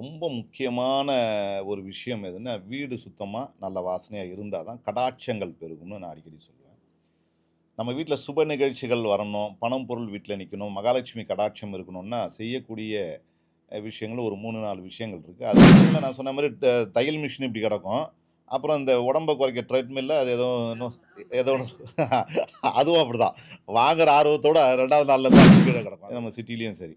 ரொம்ப முக்கியமான ஒரு விஷயம் எதுன்னா வீடு சுத்தமாக நல்ல வாசனையாக இருந்தால் தான் கடாட்சங்கள் பெருகும்னு நான் அடிக்கடி சொல்லுவேன். நம்ம வீட்டில் சுப நிகழ்ச்சிகள் வரணும் பணம் பொருள் வீட்டில் நிற்கணும் மகாலட்சுமி கடாட்சம் இருக்கணும்னா செய்யக்கூடிய விஷயங்களும் விஷயங்கள் ஒரு மூணு நாலு விஷயங்கள் இருக்குது அது நான் சொன்ன மாதிரி தையல் மிஷின் இப்படி கிடக்கும். அப்புறம் இந்த உடம்பை குறைக்க ட்ரெட்மில்ல அது ஏதோ இன்னும் ஏதோ ஒன்று அதுவும் அப்படி தான் வாங்குற ஆர்வத்தோட ரெண்டாவது நாளில் தான் கீழே கிடக்கும். நம்ம சிட்டிலையும் சரி.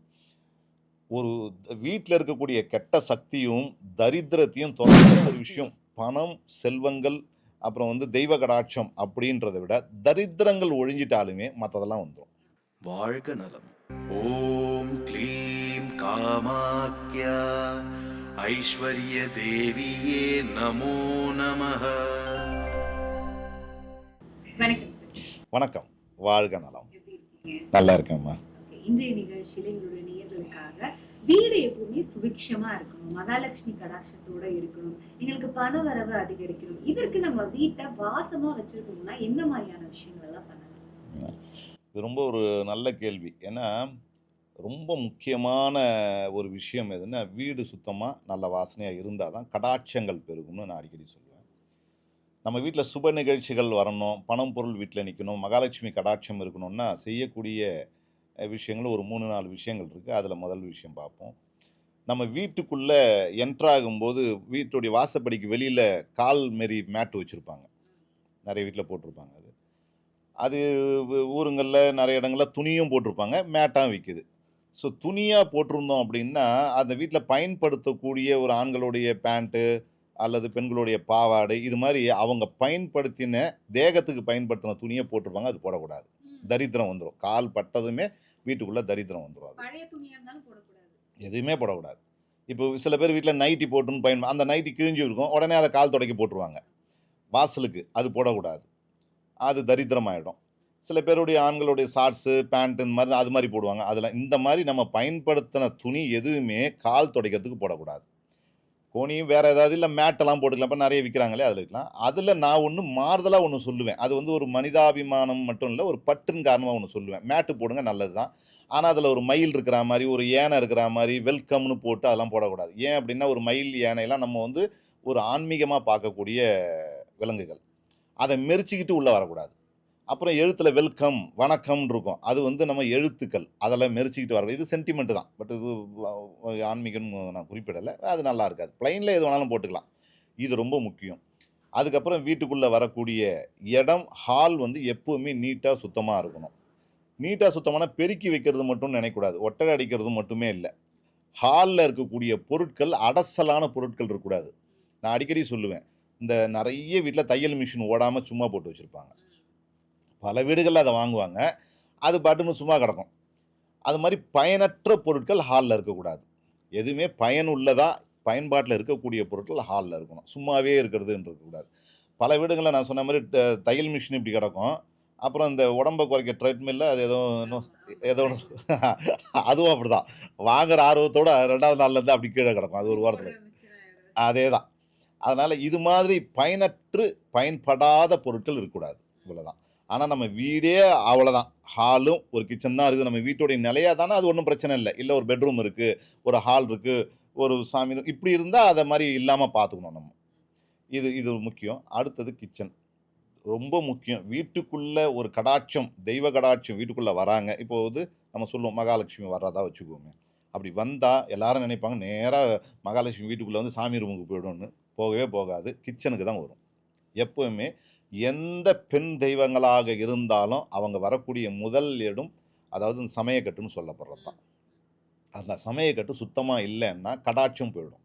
ஒரு வீட்டில் இருக்கக்கூடிய கெட்ட சக்தியும் தரித்திரத்தையும் தொடர்ந்த ஒரு விஷயம். பணம் செல்வங்கள் அப்புறம் வந்து தெய்வ கடாட்சம் அப்படின்றத விட தரித்திரங்கள் ஒழிஞ்சிட்டாலுமே மற்றதெல்லாம் வந்துடும் வாழ்க நலம். ஓம் க்ளீம் காமாக்யா. ஐஸ்வர்ய தேவியே நமோ நமः வணக்கம் வாழ்க நலம். நல்லா இருக்கேம்மா. இன்றைய நிகழ்ச்சியில எங்களுடைய நேயர்களுக்காக வீடு எப்பவுமே சுபிக்ஷமா இருக்கணும். மகாலட்சுமி கடாட்சத்தோட இருக்கணும். எங்களுக்கு பண வரவு அதிகரிக்கணும். இதற்கு நம்ம வீட்டை வாசமா வச்சிருக்கணும்னா என்ன மாதிரியான விஷயங்கள் எல்லாம் பண்ணலாம்? இது ரொம்ப ஒரு நல்ல கேள்வி. ஏன்னா ரொம்ப முக்கியமான ஒரு விஷயம் எதுன்னா வீடு சுத்தமாக நல்ல வாசனையாக இருந்தால் தான் கடாட்சங்கள் பெருகும்னு நான் அடிக்கடி சொல்லுவேன். நம்ம வீட்டில் சுப நிகழ்ச்சிகள் வரணும். பணம் பொருள் வீட்டில் நிற்கணும் மகாலட்சுமி கடாட்சம் இருக்கணும்னா செய்யக்கூடிய விஷயங்களும் ஒரு மூணு நாலு விஷயங்கள் இருக்குது அதில் முதல் விஷயம் பார்ப்போம். நம்ம வீட்டுக்குள்ளே என்ட்ராகும்போது வீட்டுடைய வாசப்படிக்கு வெளியில் கால் மாரி மேட்டு வச்சுருப்பாங்க. நிறைய வீட்டில் போட்டிருப்பாங்க அது. அது ஊருங்களில் நிறைய இடங்களில் துணியும் போட்டிருப்பாங்க மேட்டாக விற்கிது ஸோ துணியாக போட்டிருந்தோம் அப்படின்னா அந்த வீட்டில் பயன்படுத்தக்கூடிய ஒரு ஆண்களுடைய பேண்ட்டு அல்லது பெண்களுடைய பாவாடை இது மாதிரி அவங்க பயன்படுத்தின தேகத்துக்கு பயன்படுத்தின துணியை போட்டிருப்பாங்க அது போடக்கூடாது. தரித்திரம் வந்துடும் கால் பட்டதுமே வீட்டுக்குள்ளே தரித்திரம் வந்துடும் அது. எதுவுமே போடக்கூடாது. இப்போ சில பேர் வீட்டில் நைட்டி போட்டுன்னு பயன் அந்த நைட்டி கிழிஞ்சு இருக்கும். உடனே அதை கால் துடைக்க போட்டுருவாங்க. வாசலுக்கு அது போடக்கூடாது. அது தரித்திரமாயிடும். சில பேருடைய ஆண்களுடைய ஷார்ட்ஸு பேண்ட் இந்த மாதிரி அது மாதிரி போடுவாங்க. அதில் இந்த மாதிரி நம்ம பயன்படுத்தின துணி எதுவுமே கால் துடைக்கிறதுக்கு போடக்கூடாது. போனியும் வேறு ஏதாவது இல்லை மேட்டெல்லாம் போட்டுக்கலாம். இப்போ நிறைய விற்கிறாங்களே அதில் இருக்கலாம். அதில் நான் ஒன்று மாறுதலாக ஒன்று சொல்லுவேன். அது வந்து ஒரு மனிதாபிமானம் மட்டும் இல்லை ஒரு பட்டுன்னு காரணமாக ஒன்று சொல்லுவேன். மேட்டு போடுங்க நல்லது தான் ஆனால் அதில் ஒரு மயில் இருக்கிற மாதிரி ஒரு யானை இருக்கிற மாதிரி வெல்கம்னு போட்டு அதெல்லாம் போடக்கூடாது. ஏன் அப்படின்னா ஒரு மயில் ஏனையெல்லாம் நம்ம வந்து ஒரு ஆன்மீகமாக பார்க்கக்கூடிய விலங்குகள். அதை மெரிச்சிக்கிட்டு உள்ளே வரக்கூடாது. அப்புறம் எழுத்தில் வெல்கம் வணக்கம்னு இருக்கும் அது வந்து நம்ம எழுத்துக்கள். அதெல்லாம் மெரிச்சிக்கிட்டு வர இது சென்டிமெண்ட் தான். பட் இது ஆன்மீகம்னு நான் குறிப்பிடலை. அது நல்லா இருக்காது. பிளைனில் எது வேணாலும் போட்டுக்கலாம். இது ரொம்ப முக்கியம். அதுக்கப்புறம் வீட்டுக்குள்ளே வரக்கூடிய இடம் ஹால் வந்து எப்போவுமே நீட்டாக சுத்தமாக இருக்கணும். நீட்டாக சுத்தமான பெருக்கி வைக்கிறது மட்டும் நினைக்கூடாது ஒட்டடை அடிக்கிறது மட்டுமே இல்லை. ஹாலில் இருக்கக்கூடிய பொருட்கள் அடசலான பொருட்கள் இருக்கக்கூடாது. நான் அடிக்கடி சொல்லுவேன். இந்த நிறைய வீட்டில் தையல் மிஷின் ஓடாமல் சும்மா போட்டு வச்சுருப்பாங்க. பல வீடுகளில் அதை வாங்குவாங்க. அது பாட்டுன்னு சும்மா கிடக்கும். அது மாதிரி பயனற்ற பொருட்கள் ஹாலில் இருக்கக்கூடாது. எதுவுமே பயனுள்ளதா பயன்பாட்டில் இருக்கக்கூடிய பொருட்கள் ஹாலில் இருக்கணும். சும்மாவே இருக்கிறதுன்னு இருக்கக்கூடாது. பல வீடுகளில் நான் சொன்ன மாதிரி தையல் மிஷின் இப்படி கிடக்கும். அப்புறம் இந்த உடம்பை குறைக்க ட்ரெட்மில்ல அது ஏதோ இன்னும் ஏதோ ஒன்று அதுவும் அப்படிதான். வாங்குற ஆர்வத்தோட ரெண்டாவது நாள்லேருந்து அப்படி கீழே கிடக்கும். அது ஒரு வாரத்தில். அதே தான் அதனால் இது மாதிரி பயனற்று பயன்படாத பொருட்கள் இருக்கக்கூடாது. இவ்வளோதான் ஆனால் நம்ம வீடே அவ்வளோதான் ஹாலும் ஒரு கிச்சன் தான் இருக்குது. நம்ம வீட்டுடைய நிலையாக தானே அது ஒன்றும் பிரச்சனை இல்லை. இல்லை ஒரு பெட்ரூம் இருக்குது ஒரு ஹால் இருக்குது ஒரு சாமி இப்படி இருந்தால் அதை மாதிரி இல்லாமல் பார்த்துக்கணும் நம்ம. இது இது முக்கியம். அடுத்தது கிச்சன் ரொம்ப முக்கியம். வீட்டுக்குள்ளே ஒரு கடாட்சம் தெய்வ கடாட்சம் வீட்டுக்குள்ளே வராங்க. இப்போ வந்து நம்ம சொல்லுவோம் மகாலட்சுமி வர்றதா வச்சுக்குவோமே அப்படி வந்தால் எல்லாரும் நினைப்பாங்க நேராக மகாலட்சுமி வீட்டுக்குள்ளே வந்து சாமி ரூமுக்கு போயிடும்னு. போகவே போகாது. கிச்சனுக்கு தான் வரும். எப்போவுமே எந்த பெண் தெய்வங்களாக இருந்தாலும் அவங்க வரக்கூடிய முதல் இடம் அதாவது சமயக்கட்டுன்னு சொல்லப்படுறது தான். அந்த சமயக்கட்டு சுத்தமாக இல்லைன்னா கடாட்சம் போயிடும்.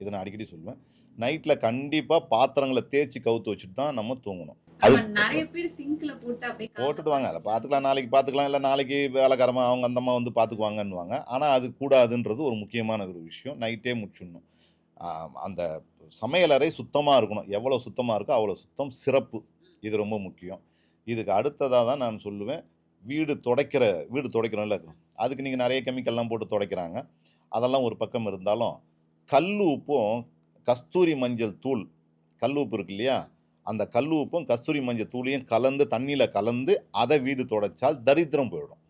இதை நான் அடிக்கடி சொல்லுவேன். நைட்டில் கண்டிப்பாக பாத்திரங்களை தேய்ச்சி கவுத்து வச்சுட்டு தான் நம்ம தூங்கணும். அது நிறைய பேர் சிங்க்ல போட்டு அப்படியே காலை போட்டுட்டு வாங்க. அதில் பார்த்துக்கலாம் நாளைக்கு பார்த்துக்கலாம் இல்லை நாளைக்கு வேலைக்காரமாக அவங்க அந்த அம்மா வந்து பார்த்துக்குவாங்கன்னுவாங்க. ஆனால் அது கூடாதுன்றது ஒரு முக்கியமான ஒரு விஷயம். நைட்டே முடிச்சிடணும். அந்த சமையலறை சுத்தமாக இருக்கணும். எவ்வளோ சுத்தமாக இருக்கோ அவ்வளோ சுத்தம் சிறப்பு. இது ரொம்ப முக்கியம். இதுக்கு அடுத்ததாக தான் நான் சொல்லுவேன். வீடு துடைக்கிற வீடு துடைக்கிறோம்ல அதுக்கு. நீங்கள் நிறைய கெமிக்கல்லாம் போட்டு துடைக்கிறாங்க. அதெல்லாம் ஒரு பக்கம் இருந்தாலும் கல் உப்பும் கஸ்தூரி மஞ்சள் தூள் கல் உப்பு இருக்கு இல்லையா? அந்த கல் உப்பும் கஸ்தூரி மஞ்சள் தூளையும் கலந்து தண்ணியில் கலந்து அதை வீடு துடைச்சால் தரித்திரம் போயிடும்.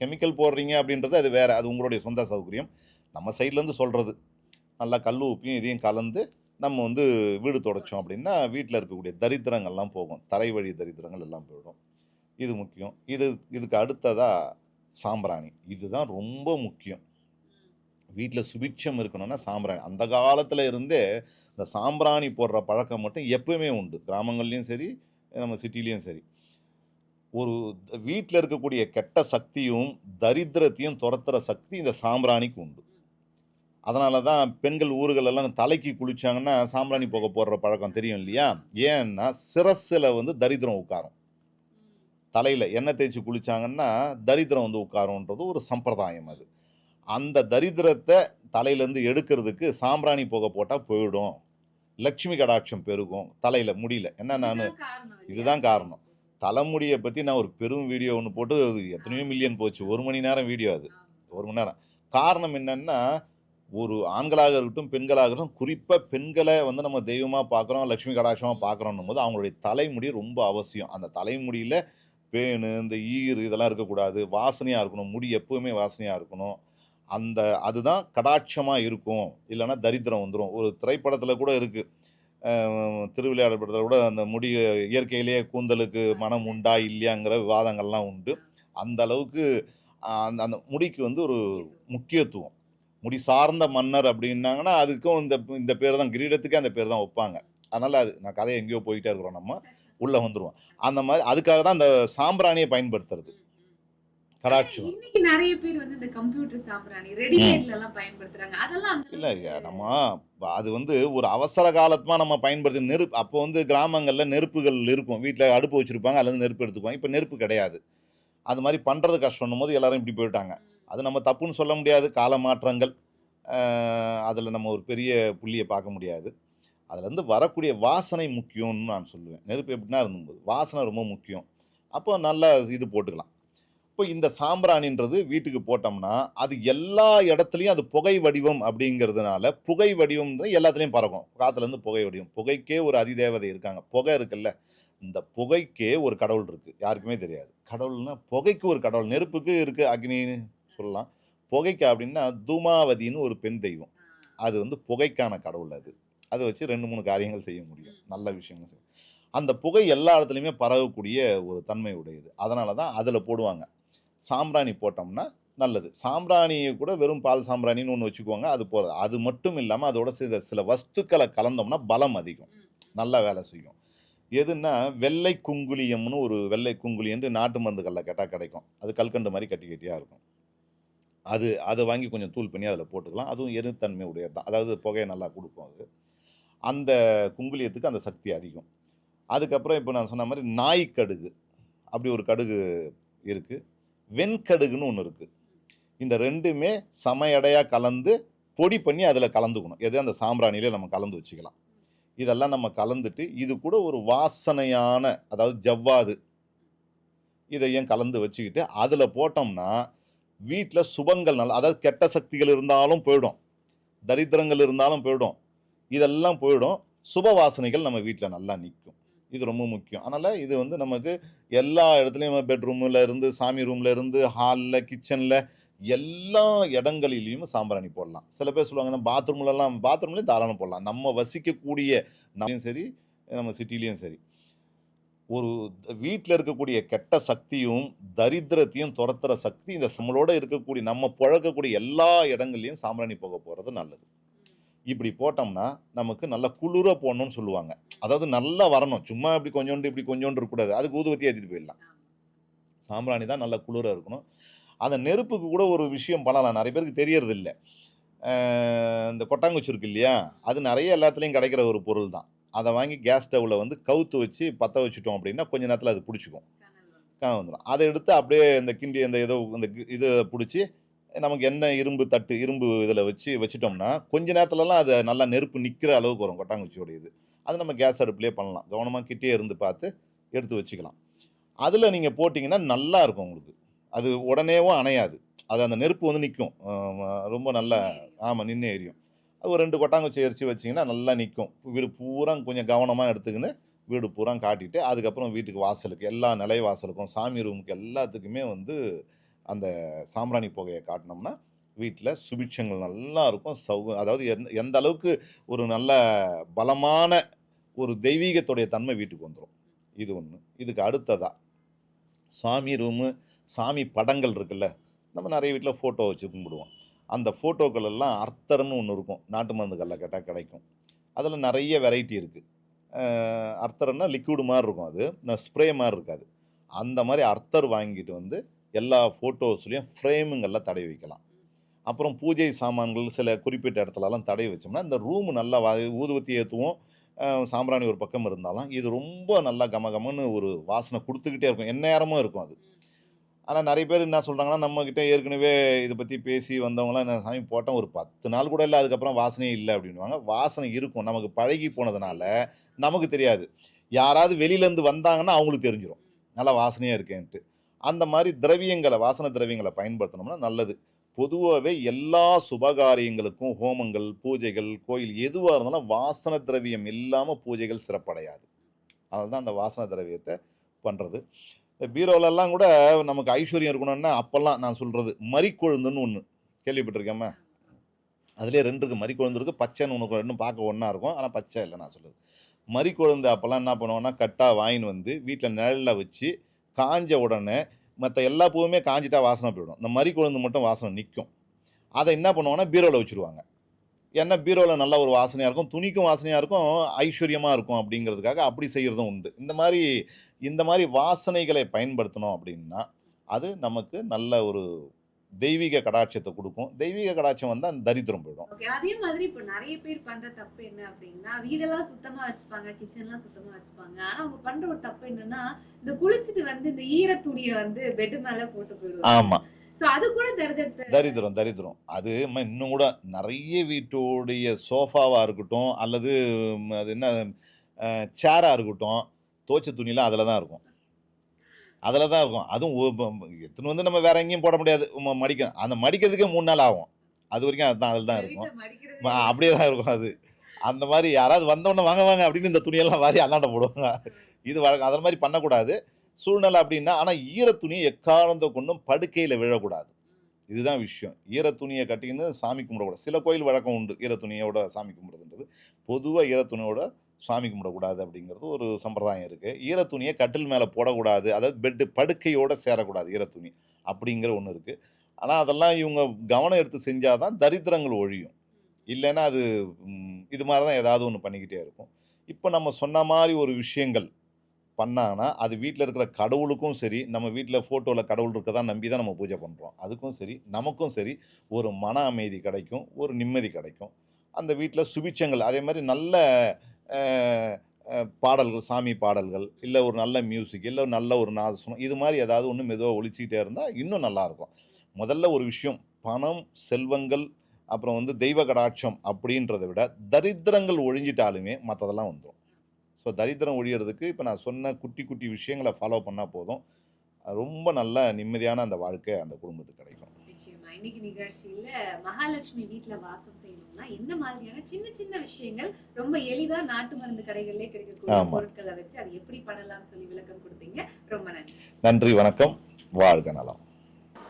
கெமிக்கல் போடுறீங்க அப்படின்றது அது வேற அது உங்களுடைய சொந்த சௌகரியம். நம்ம சைட்லேருந்து சொல்கிறது நல்லா கல் உப்பையும் இதையும் கலந்து நம்ம வந்து வீடு தொடச்சோம் அப்படின்னா வீட்டில் இருக்கக்கூடிய தரித்திரங்கள்லாம் போகும். தரை வழி தரித்திரங்கள் எல்லாம் போயிடும். இது முக்கியம். இது இதுக்கு அடுத்ததாக சாம்பிராணி. இதுதான் ரொம்ப முக்கியம். வீட்டில் சுபிட்சம் இருக்கணும்னா சாம்பிராணி. அந்த காலத்தில் இருந்தே இந்த சாம்பிராணி போடுற பழக்கம் மட்டும் எப்பவுமே உண்டு. கிராமங்கள்லேயும் சரி நம்ம சிட்டிலையும் சரி. ஒரு வீட்டில் இருக்கக்கூடிய கெட்ட சக்தியும் தரித்திரத்தையும் துரத்துகிற சக்தி இந்த சாம்பிராணிக்கு உண்டு. அதனால தான் பெண்கள் ஊர்கள் எல்லாம் தலைக்கு குளிச்சாங்கன்னா சாம்பிராணி புகை போடுற பழக்கம் தெரியும் இல்லையா? ஏன்னா சிரஸில் வந்து தரித்திரம் உட்காரும். தலையில் எண்ணெய் தேய்ச்சி குளிச்சாங்கன்னா தரித்திரம் வந்து உட்காருன்றது ஒரு சம்பிரதாயம் அது. அந்த தரித்திரத்தை தலையிலேருந்து எடுக்கிறதுக்கு சாம்பிராணி புகை போட்டால் போயிடும். லக்ஷ்மி கடாட்சம் பெருகும் தலையில் முடியல. என்ன நான்? இதுதான் காரணம் இல்லையா? இதுதான் காரணம். தலைமுடியை பற்றி நான் ஒரு பெரும் வீடியோ ஒன்று போட்டு அது எத்தனையோ மில்லியன் போச்சு. ஒரு மணி நேரம் வீடியோ அது. ஒரு மணி நேரம். காரணம் என்னன்னா ஒரு ஆண்களாக இருக்கட்டும் பெண்களாக இருக்கட்டும் குறிப்பாக பெண்களை வந்து நம்ம தெய்வமாக பார்க்குறோம் லக்ஷ்மி கடாட்சமாக பார்க்குறோன்னும் போது அவங்களுடைய தலைமுடி ரொம்ப அவசியம். அந்த தலைமுடியில் பேனு இந்த ஈர் இதெல்லாம் இருக்கக்கூடாது. வாசனையாக இருக்கணும். முடி எப்பவுமே வாசனையாக இருக்கணும். அந்த அதுதான் கடாட்சமாக இருக்கும். இல்லைன்னா தரித்திரம் வந்துடும் ஒரு திரைப்படத்தில் கூட இருக்குது திருவிளையாடல் படத்தில் கூட அந்த முடி இயற்கையிலேயே கூந்தலுக்கு மனம் உண்டா இல்லையாங்கிற விவாதங்கள்லாம் உண்டு. அந்த அளவுக்கு அந்த அந்த முடிக்கு வந்து ஒரு முக்கியத்துவம். முடி சார்ந்த மன்னர் அப்படின்னாங்கன்னா அதுக்கும் இந்த இந்த பேர் தான் கிரீடத்துக்கே அந்த பேர் தான் வைப்பாங்க. அதனால் அது நான் கதையை எங்கேயோ போயிட்டே இருக்கிறோம் நம்ம உள்ளே வந்துருவோம். அந்த மாதிரி அதுக்காக தான் அந்த சாம்பிராணியை பயன்படுத்துறது. கடாட்சம் நிறைய பேர் வந்து இந்த கம்ப்யூட்டர் சாம்பிராணி ரெடிமேட்ல எல்லாம் பயன்படுத்துறாங்க. அதெல்லாம் இல்லை நம்ம அது வந்து ஒரு அவசர காலமாக நம்ம பயன்படுத்தி நெருப்பு அப்போ வந்து கிராமங்களில் நெருப்புகள் இருக்கும். வீட்டில் அடுப்பு வச்சுருப்பாங்க இருந்து நெருப்பு எடுத்துக்குவாங்க. இப்போ நெருப்பு கிடையாது. அது மாதிரி பண்ணுறது கஷ்டம்னும் போது எல்லாரும் இப்படி போயிட்டாங்க. அது நம்ம தப்புன்னு சொல்ல முடியாது. கால மாற்றங்கள் அதில் நம்ம ஒரு பெரிய புள்ளியை பார்க்க முடியாது. அதுலேருந்து வரக்கூடிய வாசனை முக்கியம்னு நான் சொல்லுவேன். நெருப்பு எப்படின்னா இருந்தும்போது வாசனை ரொம்ப முக்கியம். அப்போ நல்லா இது போட்டுக்கலாம். இப்போ இந்த சாம்பிராணின்றது வீட்டுக்கு போட்டோம்னா அது எல்லா இடத்துலையும் அது புகை வடிவம் அப்படிங்கிறதுனால புகை வடிவம் எல்லாத்துலேயும் பறக்கும். காற்றுலேருந்து புகை வடிவம். புகைக்கே ஒரு அதிதேவதை இருக்காங்க. புகை இருக்குல்ல. இந்த புகைக்கே ஒரு கடவுள் இருக்குது யாருக்குமே தெரியாது. கடவுள்னா புகைக்கு ஒரு கடவுள். நெருப்புக்கு இருக்குது அக்னின்னு. சொல்லலாம். புகைக்கு அப்படின்னா தூமாவதின்னு ஒரு பெண் தெய்வம். அது வந்து புகைக்கான கடவுள் அது. அதை வச்சு ரெண்டு மூணு காரியங்கள் செய்ய முடியும். நல்ல விஷயங்கள் செய்யும் அந்த புகை எல்லா இடத்துலையுமே பரவக்கூடிய ஒரு தன்மை உடையது. அதனால தான் அதில் போடுவாங்க. சாம்பிராணி போட்டோம்னா நல்லது. சாம்பிராணியை கூட வெறும் பால் சாம்பிராணின்னு ஒன்று வச்சுக்குவாங்க. அது போகிறது அது மட்டும் இல்லாமல் அதோட சில சில வஸ்துக்களை கலந்தோம்னா பலம் அதிகம். நல்லா வேலை செய்யும். எதுன்னா வெள்ளை குங்குலியம்னு ஒரு வெள்ளை குங்குலி என்று நாட்டு மருந்துகளில் கேட்டால் கிடைக்கும். அது கல்கண்டு மாதிரி கட்டி கட்டியாக இருக்கும். அது அதை வாங்கி கொஞ்சம் தூள் பண்ணி அதில் போட்டுக்கலாம். அதுவும் எருத்தன்மை உடையது தான் அதாவது புகையை நல்லா கொடுக்கும் அது. அந்த குங்குலியத்துக்கு அந்த சக்தி அதிகம். அதுக்கப்புறம் இப்போ நான் சொன்ன மாதிரி நாய் கடுகு அப்படி ஒரு கடுகு இருக்குது வெண்கடுகுன்னு ஒன்று இருக்குது இந்த ரெண்டுமே சம எடையாக கலந்து பொடி பண்ணி அதில் கலந்துக்கணும். எது? அந்த சாம்பிராணியிலே நம்ம கலந்து வச்சுக்கலாம். இதெல்லாம் நம்ம கலந்துட்டு இது கூட ஒரு வாசனையான அதாவது ஜவ்வாது இதையும் கலந்து வச்சுக்கிட்டு அதில் போட்டோம்னா வீட்டில் சுபங்கள் நல்லா அதாவது கெட்ட சக்திகள் இருந்தாலும் போயிடும். தரித்திரங்கள் இருந்தாலும் போயிடும். இதெல்லாம் போயிடும். சுப வாசனைகள் நம்ம வீட்டில் நல்லா நிற்கும் இது ரொம்ப முக்கியம். அதனால் இது வந்து நமக்கு எல்லா இடத்துலையும் பெட்ரூமில் இருந்து சாமி ரூமில் இருந்து ஹாலில் கிச்சனில் எல்லா இடங்களிலையும் சாம்பிராணி போடலாம். சில பேர் சொல்லுவாங்கன்னா பாத்ரூம்லலாம் பாத்ரூம்லேயும் தாராளம் போடலாம். நம்ம வசிக்கக்கூடிய நம்மளையும் சரி நம்ம சிட்டிலையும் சரி. ஒரு வீட்டில் இருக்கக்கூடிய கெட்ட சக்தியும் தரித்திரத்தையும் துரத்துகிற சக்தி இந்த நம்மளோட இருக்கக்கூடிய நம்ம புழக்கக்கூடிய எல்லா இடங்கள்லையும் சாம்பிராணி போக போகிறது நல்லது. இப்படி போட்டோம்னா நமக்கு நல்ல குளிர போடணும்னு சொல்லுவாங்க. அதாவது நல்லா வரணும். சும்மா இப்படி கொஞ்சோண்டு இப்படி கொஞ்சோண்டு இருக்கக்கூடாது. அதுக்கு ஊதுவத்தி ஏற்றிட்டு போயிடலாம். சாம்பிராணி தான் நல்ல குளிர இருக்கணும். அந்த நெருப்புக்கு கூட ஒரு விஷயம் பண்ணலாம். நிறைய பேருக்கு தெரியறது இல்லை இந்த கொட்டாங்குச்சி இருக்கு இல்லையா? அது நிறைய எல்லாத்துலேயும் கிடைக்கிற ஒரு பொருள் தான் அதை வாங்கி கேஸ் ஸ்டவ்வில் வந்து கவுத்து வச்சு பற்ற வச்சுட்டோம் அப்படின்னா கொஞ்ச நேரத்தில் அது பிடிச்சிக்கும். கனவு வந்துடும் அதை எடுத்து அப்படியே இந்த கிண்டி அந்த ஏதோ இந்த கி- இதை பிடிச்சி நமக்கு என்ன இரும்பு தட்டு இரும்பு இதில் வச்சு வச்சிட்டோம்னா கொஞ்ச நேரத்துலலாம் அது நல்லா நெருப்பு நிற்கிற அளவுக்கு வரும் கொட்டாங்குச்சியோடைய இது. அது நம்ம கேஸ் அடுப்புலேயே பண்ணலாம். கவனமாக கிட்டே இருந்து பார்த்து எடுத்து வச்சுக்கலாம். அதில் நீங்கள் போட்டிங்கன்னா நல்லா இருக்கும் உங்களுக்கு. அது உடனேவும் அணையாது. அது அந்த நெருப்பு வந்து நிற்கும் ரொம்ப நல்லா ஆமாம் நின்று எரியும். ஒரு ரெண்டு கொட்டாங்குச்சி எரிச்சு வச்சிங்கன்னா நல்லா நிற்கும் வீடு பூரா கொஞ்சம் கவனமாக எடுத்துக்கின்னு வீடு பூரா காட்டிட்டு அதுக்கப்புறம் வீட்டுக்கு வாசலுக்கு எல்லா நிலை வாசலுக்கும் சாமி ரூமுக்கு எல்லாத்துக்குமே வந்து அந்த சாம்பிராணி புகையை காட்டினோம்னா வீட்டில் சுபிட்சங்கள் நல்லா இருக்கும். சௌ அதாவது எந்த எந்த அளவுக்கு ஒரு நல்ல பலமான ஒரு தெய்வீகத்துடைய தன்மை வீட்டுக்கு வந்துடும் இது ஒன்று இதுக்கு அடுத்ததாக சாமி ரூமு சாமி படங்கள் இருக்குல்ல நம்ம நிறைய வீட்டில் ஃபோட்டோ வச்சு கும்பிடுவோம். அந்த ஃபோட்டோக்கள் எல்லாம் அர்த்தர்னு ஒன்று இருக்கும். நாட்டு மருந்து கல்ல கேட்டால் கிடைக்கும். அதில் நிறைய வெரைட்டி இருக்குது அர்த்தர்னால் லிக்விடு மாதிரி இருக்கும் அது. ஸ்ப்ரே மாதிரி இருக்காது. அந்த மாதிரி அர்த்தர் வாங்கிட்டு வந்து எல்லா ஃபோட்டோஸ்லேயும் ஃப்ரேமுங்கள்லாம் தடை வைக்கலாம். அப்புறம் பூஜை சாமான்கள் சில குறிப்பிட்ட இடத்துலலாம் தடவி வச்சோம்னா இந்த ரூம் நல்லா வா ஊதுவத்தி ஏற்றுவோம் சாம்பிராணி ஒரு பக்கம் இருந்தாலும் இது ரொம்ப நல்லா கமகமன்னு ஒரு வாசனை கொடுத்துக்கிட்டே இருக்கும். எந்நேரமும் இருக்கும் அது. ஆனால் நிறைய பேர் என்ன சொல்கிறாங்கன்னா நம்மக்கிட்ட ஏற்கனவே இதை பற்றி பேசி வந்தவங்களாம் என்ன சாமி போட்டோம் ஒரு பத்து நாள் கூட இல்லை அதுக்கப்புறம் வாசனையே இல்லை அப்படின்வாங்க வாசனை இருக்கும். நமக்கு பழகி போனதுனால நமக்கு தெரியாது. யாராவது வெளியிலேருந்து வந்தாங்கன்னா அவங்களுக்கு தெரிஞ்சிடும் நல்லா வாசனையாக இருக்கேன்ட்டு. அந்த மாதிரி திரவியங்களை வாசன திரவியங்களை பயன்படுத்தினோம்னா நல்லது. பொதுவாகவே எல்லா சுபகாரியங்களுக்கும் ஹோமங்கள் பூஜைகள் கோயில் எதுவாக இருந்தாலும் வாசன திரவியம் இல்லாமல் பூஜைகள் சிறப்படையாது. அதனால தான் அந்த வாசன திரவியத்தை பண்ணுறது இந்த பீரோலெல்லாம் கூட நமக்கு ஐஸ்வர்யம் இருக்கணும்னா அப்போல்லாம் நான் சொல்கிறது மறிக்கொழுந்துன்னு ஒன்று கேள்விப்பட்டிருக்கேம்மா? அதுலேயே ரெண்டு இருக்குது மறிக்கொழுந்து இருக்குது பச்சைன்னு ஒன்று ரெண்டும் பார்க்க ஒன்றா இருக்கும். ஆனால் பச்சை இல்லை நான் சொல்லுது மறிக்கொழுந்து அப்போல்லாம் என்ன பண்ணுவோன்னா கட்டாக வாங்கின்னு வந்து வீட்டில் நிழலில் வச்சு காஞ்ச உடனே மற்ற எல்லா பூவுமே காஞ்சிட்டா வாசனை போயிடும். இந்த மறிக்கொழுந்து மட்டும் வாசனை நிற்கும் அதை என்ன பண்ணுவாங்கன்னா பீரோவில் வச்சுருவாங்க. ஏன்னா பீரோவில் நல்ல ஒரு வாசனையாக இருக்கும் துணிக்கும் வாசனையாக இருக்கும் ஐஸ்வர்யமாக இருக்கும் அப்படிங்கிறதுக்காக அப்படி செய்கிறதும் உண்டு. இந்த மாதிரி இந்த மாதிரி வாசனைகளை பயன்படுத்தினோம் அப்படின்னா அது நமக்கு நல்ல ஒரு தெய்வீக கடாட்சத்தை கொடுக்கும். தெய்வீக கடாட்சம் வந்தால் தரித்திரம் போயிடும். ஓகே அதே மாதிரி இப்ப நிறைய பேர் பண்ற தப்பு என்ன அப்படின்னா வீடெல்லாம் சுத்தமா வச்சுப்பாங்க கிச்சன்லாம் சுத்தமா வச்சுப்பாங்க. ஆனா அவங்க பண்ற ஒரு தப்பு என்னன்னா இந்த குளிச்சுட்டு வந்து இந்த ஈர துணிய வந்து பெட் மேல போட்டு போயிடுவாங்க. ஆமாம் அது கூட தரித்திரம் தரித்திரம். அது இன்னும் கூட நிறைய வீட்டோடைய சோஃபாவாக இருக்கட்டும் அல்லது அது என்ன சேராக இருக்கட்டும் தோச்ச துணிலாம் அதில் தான் இருக்கும். அதில் தான் இருக்கும். அதுவும் எத்தனை வந்து நம்ம வேற எங்கேயும் போட முடியாது. மடிக்க அந்த மடிக்கிறதுக்கே மூணு நாள் ஆகும். அது வரைக்கும் அதுதான் அதில் தான் இருக்கும். அப்படியே தான் இருக்கும் அது. அந்த மாதிரி யாராவது வந்தவொடனே வாங்க வாங்க அப்படின்னு இந்த துணியெல்லாம் வாரி அண்ணாண்ட போடுவாங்க. இது வழக்கம். அதே மாதிரி பண்ணக்கூடாது. சூழ்நிலை அப்படின்னா ஆனால் ஈர துணியை எக்காரணத்தை கொண்டும் படுக்கையில் விழக்கூடாது. இதுதான் விஷயம். ஈர துணியை கட்டிக்கின்னு சாமி கும்பிடக்கூடாது. சில கோயில் வழக்கம் உண்டு. ஈர துணியோட சாமி கும்பிடுறதுன்றது. பொதுவாக ஈர துணியோட சாமி கும்பிடக்கூடாது அப்படிங்கிறது ஒரு சம்பிரதாயம் இருக்குது ஈர துணியை கட்டில் மேலே போடக்கூடாது. அதாவது பெட்டு படுக்கையோடு சேரக்கூடாது ஈர துணி அப்படிங்கிற ஒன்று இருக்குது ஆனால் அதெல்லாம் இவங்க கவனம் எடுத்து செஞ்சால் தான் தரித்திரங்கள் ஒழியும். இல்லைன்னா அது இது மாதிரி தான் ஏதாவது ஒன்று பண்ணிக்கிட்டே இருக்கும். இப்போ நம்ம சொன்ன மாதிரி ஒரு விஷயங்கள் பண்ணாங்கன்னா அது வீட்டில் இருக்கிற கடவுளுக்கும் சரி நம்ம வீட்டில் ஃபோட்டோவில் கடவுள் இருக்கதான் நம்பி தான் நம்ம பூஜை பண்ணுறோம் அதுக்கும் சரி நமக்கும் சரி ஒரு மன அமைதி கிடைக்கும் ஒரு நிம்மதி கிடைக்கும். அந்த வீட்டில் சுபிச்சங்கள் அதே மாதிரி நல்ல பாடல்கள் சாமி பாடல்கள் இல்லை ஒரு நல்ல மியூசிக் இல்லை நல்ல ஒரு நாசனம் இது மாதிரி ஏதாவது ஒன்று மெதுவாக ஒழிச்சிக்கிட்டே இருந்தால் இன்னும் நல்லாயிருக்கும் முதல்ல ஒரு விஷயம் பணம் செல்வங்கள் அப்புறம் வந்து தெய்வ கடாட்சம் அப்படின்றத விட தரித்திரங்கள் ஒழிஞ்சிட்டாலுமே மற்றதெல்லாம் வந்துடும் ஸோ தரித்திரம் ஒழியறதுக்கு இப்போ நான் சொன்ன குட்டி குட்டி விஷயங்களை ஃபாலோ பண்ணால் போதும். ரொம்ப நல்ல நிம்மதியான அந்த வாழ்க்கை அந்த குடும்பத்துக்கு கிடைக்கும். நிச்சயமா. இன்னைக்கு நிகழ்ச்சியில மகாலட்சுமி வீட்ல வாசம் செய்யணும்னா என்ன மாதிரியான சின்ன சின்ன விஷயங்கள் ரொம்ப எளிதா நாட்டு மருந்து கடைகளிலே கிடைக்கக்கூடிய. பொருட்களை வச்சு அது எப்படி பண்ணலாம்னு சொல்லி விளக்கம் கொடுத்தீங்க. ரொம்ப நன்றி. நன்றி வணக்கம். வாழ்க நலம்.